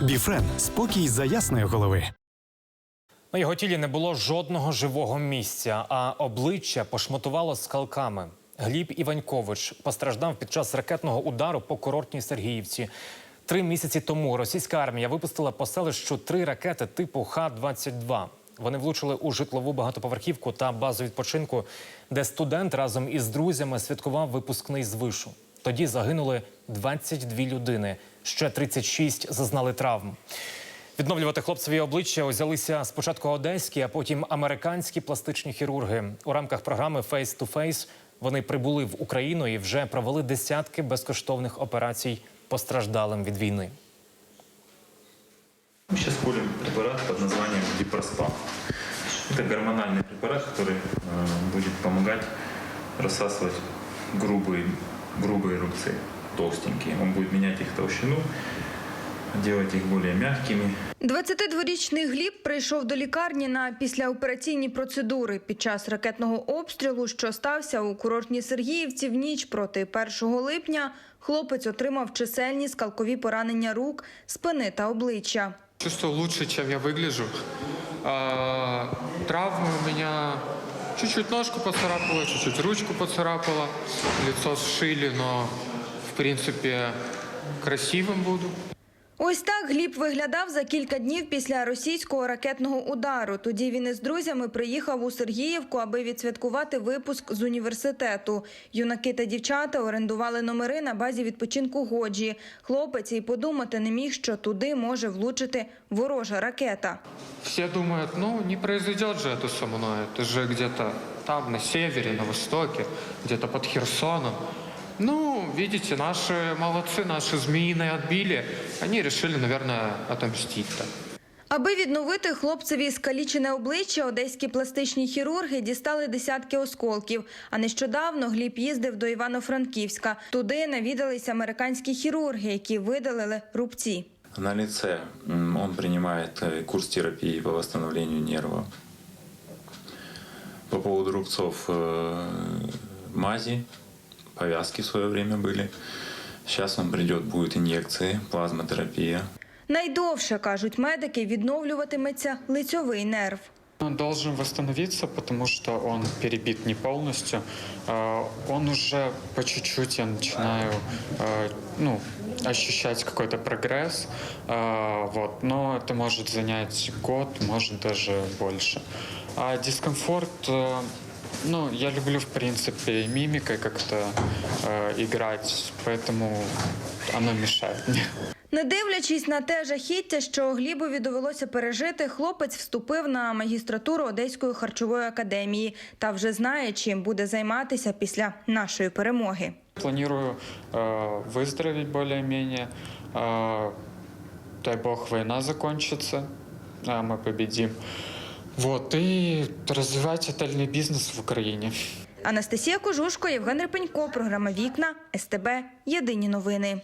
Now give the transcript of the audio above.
Біфрен спокій за ясної голови. На його тілі не було жодного живого місця, а обличчя пошматувало скалками. Гліб Іванькович постраждав під час ракетного удару по курортній Сергіївці. Три місяці тому російська армія випустила по селищу три ракети типу Х-22. Вони влучили у житлову багатоповерхівку та базу відпочинку, де студент разом із друзями святкував випускний з вишу. Тоді загинули 22 людини, ще 36 зазнали травм. Відновлювати хлопцеві обличчя узялися спочатку одеські, а потім американські пластичні хірурги. У рамках програми Face to Face вони прибули в Україну і вже провели десятки безкоштовних операцій постраждалим від війни. Мы сейчас колем препарат под названием Дипроспан. Это гормональный препарат, который э, будет помогать рассасывать грубые, грубые рубцы, толстенькие. Он будет менять их толщину, делать их более мягкими. 22-річний Гліб прийшов до лікарні на післяопераційні процедури під час ракетного обстрілу, що стався у курортній Сергіївці в ніч проти 1 липня. Хлопець отримав чисельні скалкові поранення рук, спини та обличчя. Чувствую лучше, чем я выгляжу. А, травмы у меня чуть-чуть ножку поцарапала, чуть-чуть ручку поцарапала, лицо сшили, но в принципе красивым буду. Ось так Гліб виглядав за кілька днів після російського ракетного удару. Тоді він із друзями приїхав у Сергіївку, аби відсвяткувати випуск з університету. Юнаки та дівчата орендували номери на базі відпочинку Годжі. Хлопець і подумати не міг, що туди може влучити ворожа ракета. Все думают, ну не произойдет же это со мной, это же где-то там, на севере, на востоке, где-то под Херсоном. Ну, видите, наши молодцы, наши змеиные отбили. Они решили, наверное, отомстить так. Аби відновити хлопцеві скалічене обличчя, одеські пластичні хірурги дістали десятки осколків. А нещодавно Гліб їздив до Івано-Франківська. Туди навідались американські хірурги, які видалили рубці. На лице м, он принимает э, курс терапии по восстановлению нерва. По поводу рубцов э, мази, повязки в свое время были. Сейчас он придет, будет инъекции, плазмотерапия. Найдовше, кажуть медики, відновлюватиметься лицьовий нерв. Он должен восстановиться, потому что он перебит не полностью. Э, Он уже по чуть-чуть я начинаю э, ну, ощущать какой-то прогресс. Э, Вот. Но это может занять год, может даже больше. А дискомфорт, э, ну, я люблю, в принципе, мимикой как-то э, играть, поэтому оно мешает мне. Не дивлячись на те жахіття, що Глібові довелося пережити, хлопець вступив на магістратуру Одеської харчової академії та вже знає, чим буде займатися після нашої перемоги. Планирую э, выздороветь более-менее. Э, дай бог, война закончится, а мы победим. Вот, и развивать отельный бизнес в Украине. Анастасія Кожушко, Євген Репенько, програма Вікна СТБ. Єдині новини.